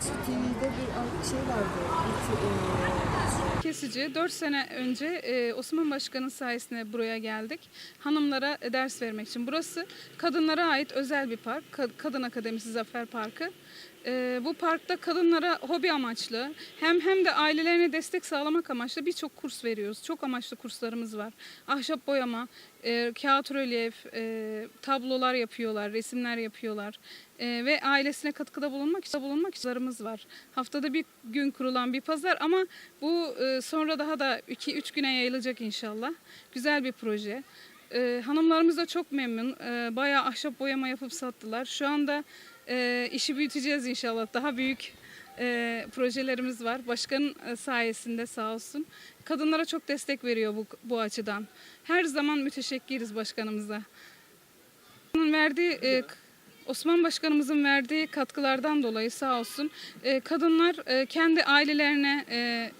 Şey e, Kesici 4 sene önce e, Osman Başkan'ın sayesinde buraya geldik. Hanımlara ders vermek için. Burası kadınlara ait özel bir park. Ka- Kadın Akademisi Zafer Parkı. E, bu parkta kadınlara hobi amaçlı hem hem de ailelerine destek sağlamak amaçlı birçok kurs veriyoruz. Çok amaçlı kurslarımız var. Ahşap boyama, e, kağıt rölyef, tablolar yapıyorlar, resimler yapıyorlar. E, ve ailesine katkıda bulunmak için bulunmak içinlerimiz var. Haftada bir gün kurulan bir pazar ama bu e, sonra daha da 2-3 güne yayılacak inşallah. Güzel bir proje. E, hanımlarımız da çok memnun. E, bayağı ahşap boyama yapıp sattılar. Şu anda e, işi büyüteceğiz inşallah. Daha büyük e, projelerimiz var. Başkanın e, sayesinde sağ olsun. Kadınlara çok destek veriyor bu, bu açıdan. Her zaman müteşekkiriz başkanımıza. Onun verdiği e, Osman Başkanımızın verdiği katkılardan dolayı sağ olsun e, kadınlar e, kendi ailelerine e,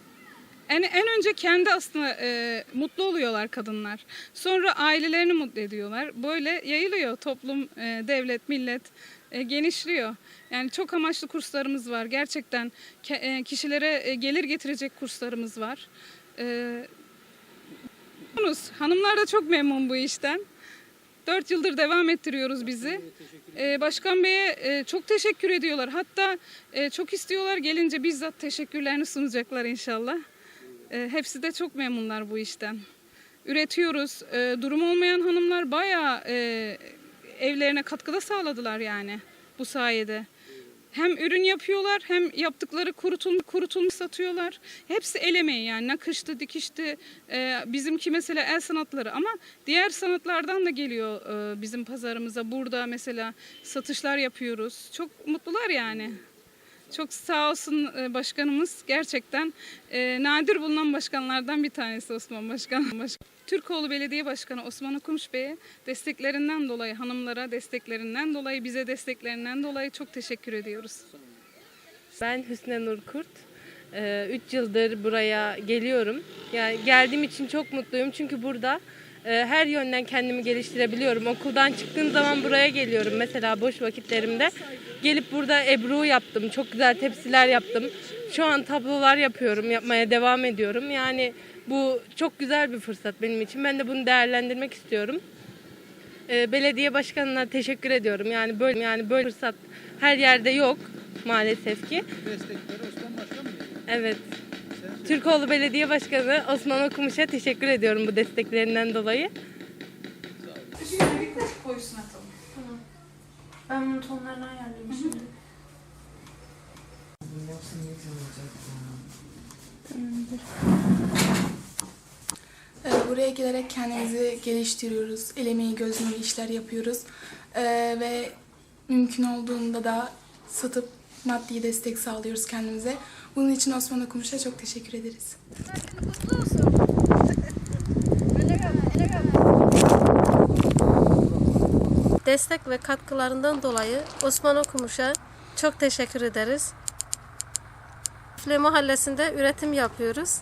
en, en önce kendi aslında e, mutlu oluyorlar kadınlar. Sonra ailelerini mutlu ediyorlar. Böyle yayılıyor toplum, e, devlet, millet e, genişliyor. Yani çok amaçlı kurslarımız var. Gerçekten ke- e, kişilere e, gelir getirecek kurslarımız var. E. Hanımlar da çok memnun bu işten. Dört yıldır devam ettiriyoruz bizi. Ee, Başkan Bey'e e, çok teşekkür ediyorlar. Hatta e, çok istiyorlar gelince bizzat teşekkürlerini sunacaklar inşallah. E, hepsi de çok memnunlar bu işten. Üretiyoruz. E, durum olmayan hanımlar bayağı e, evlerine katkıda sağladılar yani bu sayede. Hem ürün yapıyorlar hem yaptıkları kurutulmuş, kurutulmuş satıyorlar. Hepsi el emeği yani nakıştı, dikişti. Ee, bizimki mesela el sanatları ama diğer sanatlardan da geliyor e, bizim pazarımıza. Burada mesela satışlar yapıyoruz. Çok mutlular yani. Çok sağ olsun e, başkanımız. Gerçekten e, nadir bulunan başkanlardan bir tanesi Osman Başkan. Baş- Türkoğlu Belediye Başkanı Osman Okumuş Bey'e desteklerinden dolayı, hanımlara desteklerinden dolayı, bize desteklerinden dolayı çok teşekkür ediyoruz. Ben Hüsnü Nur Kurt. 3 yıldır buraya geliyorum. Yani geldiğim için çok mutluyum çünkü burada e, her yönden kendimi geliştirebiliyorum. Okuldan çıktığım zaman buraya geliyorum. Mesela boş vakitlerimde gelip burada ebru yaptım. Çok güzel tepsiler yaptım. Şu an tablolar yapıyorum. Yapmaya devam ediyorum. Yani bu çok güzel bir fırsat benim için. Ben de bunu değerlendirmek istiyorum. E, belediye başkanına teşekkür ediyorum. Yani böyle yani böyle fırsat her yerde yok maalesef ki. Destekleri Osman Başkan mı? Evet. Türkoğlu Belediye Başkanı Osman Okumuş'a teşekkür ediyorum bu desteklerinden dolayı. Ben bunun tonlarını ayarlayayım şimdi. Ee, Buraya gelerek kendimizi geliştiriyoruz. El emeği göz nuru işler yapıyoruz. Ee, ve mümkün olduğunda da satıp maddi destek sağlıyoruz kendimize. Bunun için Osman Okumuş'a çok teşekkür ederiz. destek ve katkılarından dolayı Osman Okumuş'a çok teşekkür ederiz. File Mahallesi'nde üretim yapıyoruz.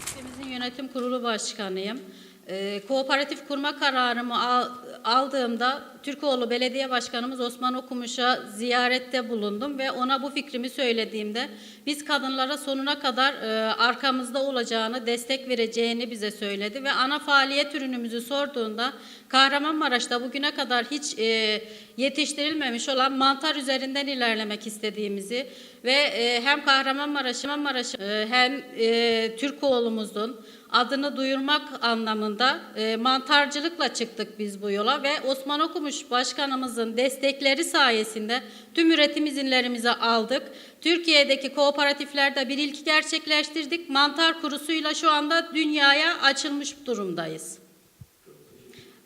Ülkemizin yönetim kurulu başkanıyım. Ee, kooperatif kurma kararımı al- aldığımda Türkoğlu Belediye Başkanımız Osman Okumuş'a ziyarette bulundum ve ona bu fikrimi söylediğimde biz kadınlara sonuna kadar e, arkamızda olacağını, destek vereceğini bize söyledi ve ana faaliyet ürünümüzü sorduğunda Kahramanmaraş'ta bugüne kadar hiç e, yetiştirilmemiş olan mantar üzerinden ilerlemek istediğimizi ve e, hem Kahramanmaraş, Kahramanmaraş e, hem e, Türkoğlu'muzun adını duyurmak anlamında e, mantarcılıkla çıktık biz bu yola ve Osman Okumuş Başkanımızın destekleri sayesinde tüm üretim izinlerimizi aldık. Türkiye'deki kooperatiflerde bir ilki gerçekleştirdik. Mantar kurusuyla şu anda dünyaya açılmış durumdayız.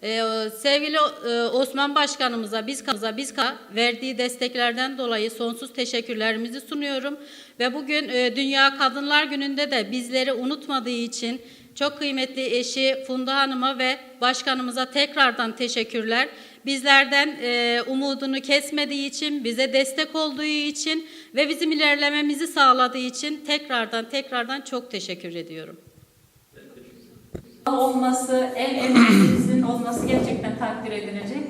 Ee, sevgili e, Osman Başkanımıza, biz biz verdiği desteklerden dolayı sonsuz teşekkürlerimizi sunuyorum ve bugün e, Dünya Kadınlar Günü'nde de bizleri unutmadığı için çok kıymetli eşi Funda Hanım'a ve başkanımıza tekrardan teşekkürler. Bizlerden e, umudunu kesmediği için, bize destek olduğu için ve bizim ilerlememizi sağladığı için tekrardan tekrardan çok teşekkür ediyorum. olması, el emeğimizin olması gerçekten takdir takdir edilecek.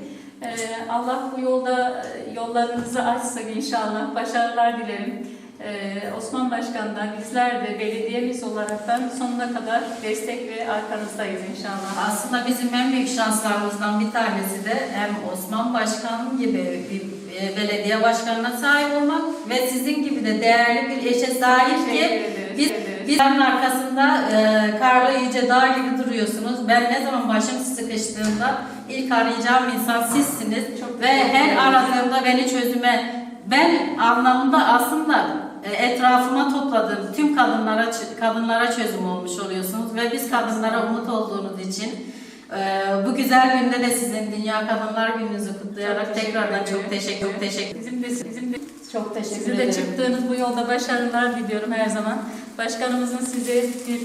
Ee, Allah bu yolda e, yollarınızı açsın inşallah. Başarılar dilerim. Ee, Osman Başkan'dan bizler de belediyemiz olaraktan sonuna kadar destek ve arkanızdayız inşallah. Aslında bizim en büyük şanslarımızdan bir tanesi de hem Osman Başkan gibi bir e, belediye başkanına sahip olmak ve sizin gibi de değerli bir eşe sahip ki biz. Bizlerin arkasında e, Karlı Yüce Dağ gibi duruyorsunuz. Ben ne zaman başım sıkıştığında ilk arayacağım insan sizsiniz. Çok Ve her aradığımda beni çözüme, ben anlamında aslında etrafıma topladığım tüm kadınlara kadınlara çözüm olmuş oluyorsunuz. Ve biz kadınlara umut olduğunuz için e, bu güzel günde de sizin Dünya Kadınlar Gününüzü kutlayarak Çok tekrardan ederim. çok teşekkür, çok teşekkür Bizim de, bizim de çok teşekkür Sizin de ederim. çıktığınız bu yolda başarılar diliyorum her zaman. Başkanımızın size bir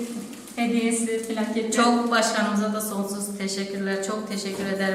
hediyesi, plaketi. Çok başkanımıza da sonsuz teşekkürler. Çok teşekkür ederim.